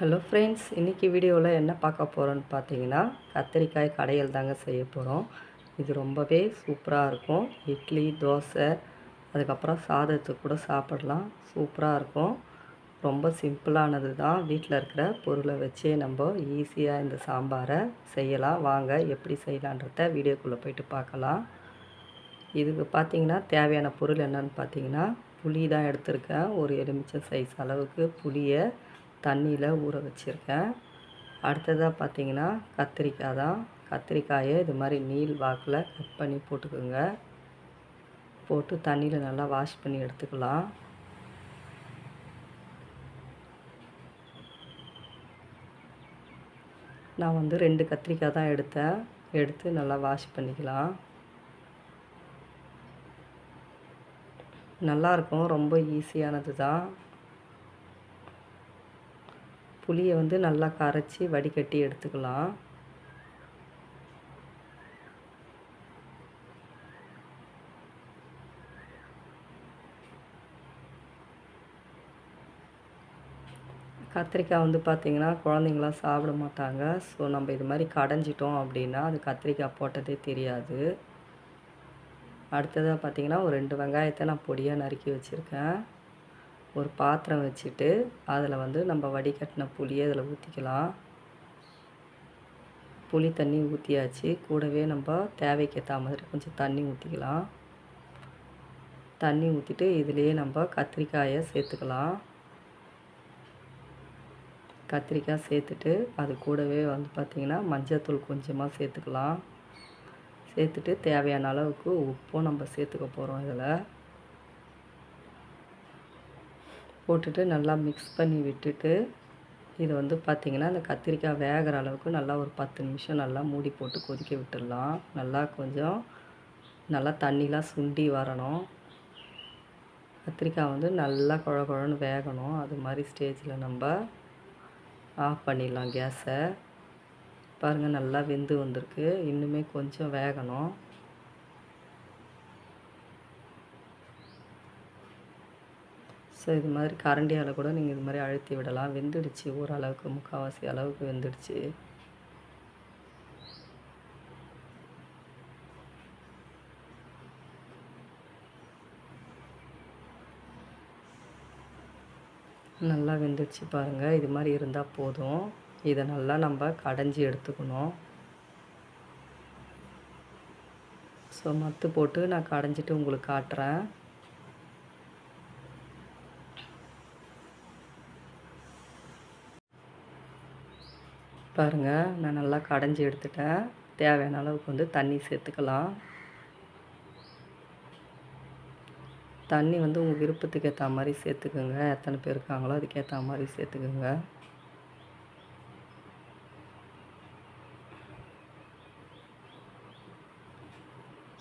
Hello friends இன்றைக்கி வீடியோவில் என்ன பார்க்க போகிறோன்னு பார்த்தீங்கன்னா கத்திரிக்காய் கடையில் தாங்க செய்ய போகிறோம் இது ரொம்பவே சூப்பராக இருக்கும். இட்லி தோசை அதுக்கப்புறம் சாதத்துக்கு கூட சாப்பிடலாம். சூப்பராக இருக்கும். ரொம்ப சிம்பிளானது தான். வீட்டில் இருக்கிற பொருளை வச்சே நம்ம ஈஸியாக இந்த சாம்பாரை செய்யலாம். வாங்க எப்படி செய்யலான்றத வீடியோக்குள்ளே போயிட்டு பார்க்கலாம். இதுக்கு பார்த்தீங்கன்னா தேவையான பொருள் என்னன்னு பார்த்தீங்கன்னா புளி தான் எடுத்திருக்கேன். ஒரு எலுமிச்சை சைஸ் அளவுக்கு புளியை தண்ணியில் ஊற வச்சுருக்கேன். அடுத்ததாக பார்த்தீங்கன்னா கத்திரிக்காய் தான். கத்திரிக்காயை இது மாதிரி நீல் வாக்கில் கட் பண்ணி போட்டுக்கோங்க. போட்டு தண்ணியில் நல்லா வாஷ் பண்ணி எடுத்துக்கலாம். நான் வந்து ரெண்டு கத்திரிக்காய் தான் எடுத்தேன். எடுத்து நல்லா வாஷ் பண்ணிக்கலாம். நல்லாயிருக்கும். ரொம்ப ஈஸியானது தான். புளியை வந்து நல்லா கரைச்சி வடிகட்டி எடுத்துக்கலாம். கத்திரிக்காய் வந்து பார்த்திங்கன்னா குழந்தைங்களாம் சாப்பிட மாட்டாங்க. ஸோ நம்ம இது மாதிரி கடைஞ்சிட்டோம் அப்படின்னா அது கத்திரிக்காய் போட்டதே தெரியாது. அடுத்ததாக பார்த்திங்கன்னா ஒரு ரெண்டு வெங்காயத்தை நான் பொடியாக நறுக்கி வச்சுருக்கேன். ஒரு பாத்திரம் வச்சுட்டு அதில் வந்து நம்ம வடிகட்டின புளியை அதில் ஊற்றிக்கலாம் புளி தண்ணி ஊற்றியாச்சு கூடவே நம்ம தேவைக்கு ஏற்ற மாதிரி கொஞ்சம் தண்ணி ஊற்றிக்கலாம் தண்ணி ஊற்றிட்டு இதுலேயே நம்ம கத்திரிக்காயை சேர்த்துக்கலாம். கத்திரிக்காய் சேர்த்துட்டு அது கூடவே வந்து பார்த்திங்கன்னா மஞ்சத்தூள் கொஞ்சமாக சேர்த்துக்கலாம். சேர்த்துட்டு தேவையான அளவுக்கு உப்பும் நம்ம சேர்த்துக்க போகிறோம் இதில். போட்டுட்டு நல்லா மிக்ஸ் பண்ணி விட்டுட்டு இது வந்து பார்த்திங்கன்னா அந்த கத்திரிக்காய் வேகிற அளவுக்கு நல்லா ஒரு பத்து நிமிஷம் நல்லா மூடி போட்டு கொதிக்க விட்டுடலாம். நல்லா கொஞ்சம் நல்லா தண்ணிலாம் சுண்டி வரணும். கத்திரிக்காய் வந்து நல்லா குழ குழன்னு வேகணும். அது மாதிரி ஸ்டேஜில் நம்ம ஆஃப் பண்ணிடலாம் கேஸை பாருங்கள் நல்லா வெந்து வந்திருக்கு. இன்னுமே கொஞ்சம் வேகணும். ஸோ இது மாதிரி கரண்டியால் கூட நீங்கள் இது மாதிரி அழுத்தி விடலாம். வெந்துடுச்சு ஓரளவுக்கு முக்கால்வாசி அளவுக்கு வெந்துடுச்சு. நல்லா வெந்துடுச்சு பாருங்கள் இது மாதிரி இருந்தால் போதும். இதை நல்லா நம்ம கடைஞ்சி எடுத்துக்கணும். ஸோ மத்து போட்டு நான் கடைஞ்சிட்டு உங்களுக்கு காட்டுறேன். பாருங்கள் நான் நல்லா கடைஞ்சி எடுத்துட்டேன். தேவையான அளவுக்கு வந்து தண்ணி சேர்த்துக்கலாம். தண்ணி வந்து உங்கள் விருப்பத்துக்கு ஏற்ற மாதிரி சேர்த்துக்குங்க. எத்தனை பேர் இருக்காங்களோ அதுக்கேற்ற மாதிரி சேர்த்துக்குங்க.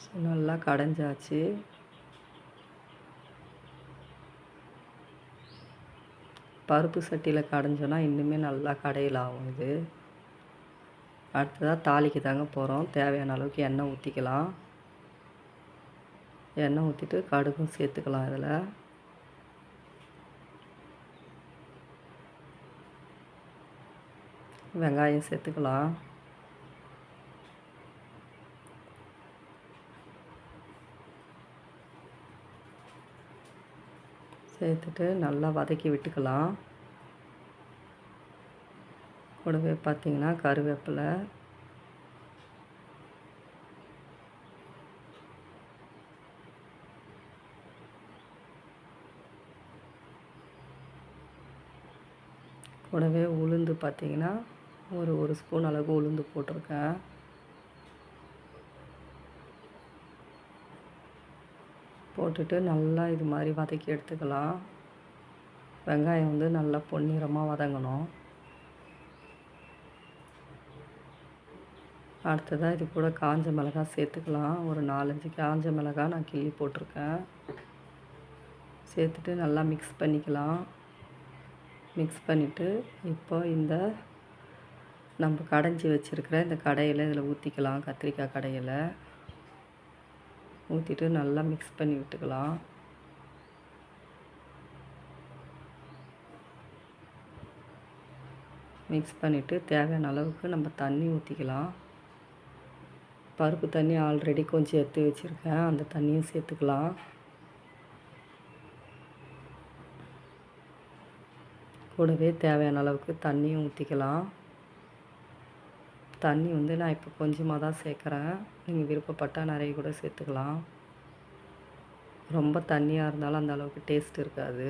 ஸோ நல்லா கடைஞ்சாச்சு. பருப்பு சட்டியில் கடைஞ்சோன்னா இன்னுமே நல்லா கடையில் ஆகும் இது. அடுத்ததாக தாளிக்கு தாங்க போகிறோம் தேவையான அளவுக்கு எண்ணெய் ஊற்றிக்கலாம் எண்ணெய் ஊற்றிட்டு கடுகும் சேர்த்துக்கலாம் இதில். வெங்காயம் சேர்த்துக்கலாம். சேர்த்துட்டு நல்லா வதக்கி விட்டுக்கலாம். கூடவே பார்த்திங்கன்னா கருவேப்பிலை. கூடவே உளுந்து பார்த்திங்கன்னா ஒரு ஒரு ஸ்பூன் அளவு உளுந்து போட்டிருக்கேன். போட்டுட்டு நல்லா இது மாதிரி வதக்கி எடுத்துக்கலாம். வெங்காயம் வந்து நல்லா பொன்னிறமாக வதங்கணும். அடுத்ததாக இது கூட காஞ்ச மிளகாய் சேர்த்துக்கலாம். ஒரு நாலஞ்சு காஞ்ச மிளகாய் நான் கிள்ளி போட்டிருக்கேன். சேர்த்துட்டு நல்லா மிக்ஸ் பண்ணிக்கலாம். மிக்ஸ் பண்ணிவிட்டு இப்போ இந்த நம்ம கடைஞ்சி வச்சுருக்கிற இந்த கடையில் இதில் ஊற்றிக்கலாம் கத்திரிக்காய் கடையில். ஊற்றிட்டு நல்லா மிக்ஸ் பண்ணி விட்டுக்கலாம். மிக்ஸ் பண்ணிவிட்டு தேவையான அளவுக்கு நம்ம தண்ணி ஊற்றிக்கலாம் பருப்பு தண்ணி ஆல்ரெடி கொஞ்சம் எடுத்து வச்சுருக்கேன். அந்த தண்ணியும் சேர்த்துக்கலாம். கூடவே தேவையான அளவுக்கு தண்ணியும் ஊற்றிக்கலாம் தண்ணி வந்து நான் இப்போ கொஞ்சமாக தான் சேர்க்குறேன். நீங்கள் விருப்பப்பட்டால் நிறைய கூட சேர்த்துக்கலாம். ரொம்ப தண்ணியாக இருந்தாலும் அந்த அளவுக்கு டேஸ்ட் இருக்காது.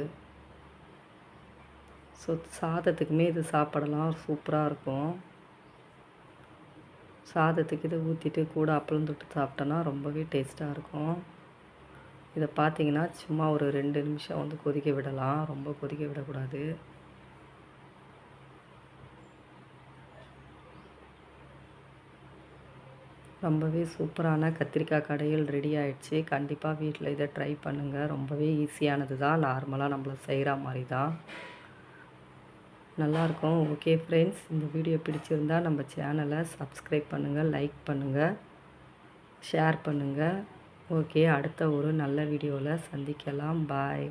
ஸோ சாதத்துக்குமே இது சாப்பிடலாம். சூப்பராக இருக்கும். சாதத்துக்கு இதை ஊற்றிட்டு கூட அப்பளம் தொட்டு சாப்பிட்டோன்னா ரொம்பவே டேஸ்ட்டாக இருக்கும். இதை பார்த்தீங்கன்னா சும்மா ஒரு ரெண்டு நிமிஷம் வந்து கொதிக்க விடலாம். ரொம்ப கொதிக்க விடக்கூடாது. ரொம்பவே சூப்பரான கத்திரிக்காய் கடையில் ரெடி ஆயிடுச்சு. கண்டிப்பாக வீட்டில் இதை ட்ரை பண்ணுங்கள் ரொம்பவே ஈஸியானது தான் நார்மலாக நம்மள செய்கிற மாதிரி தான் நல்லாயிருக்கும். ஓகே ஃப்ரெண்ட்ஸ் இந்த வீடியோ பிடிச்சிருந்தால் நம்ம சேனலை சப்ஸ்கிரைப் பண்ணுங்கள் லைக் பண்ணுங்கள் ஷேர் பண்ணுங்கள் ஓகே அடுத்த ஒரு நல்ல வீடியோவில் சந்திக்கலாம். பாய்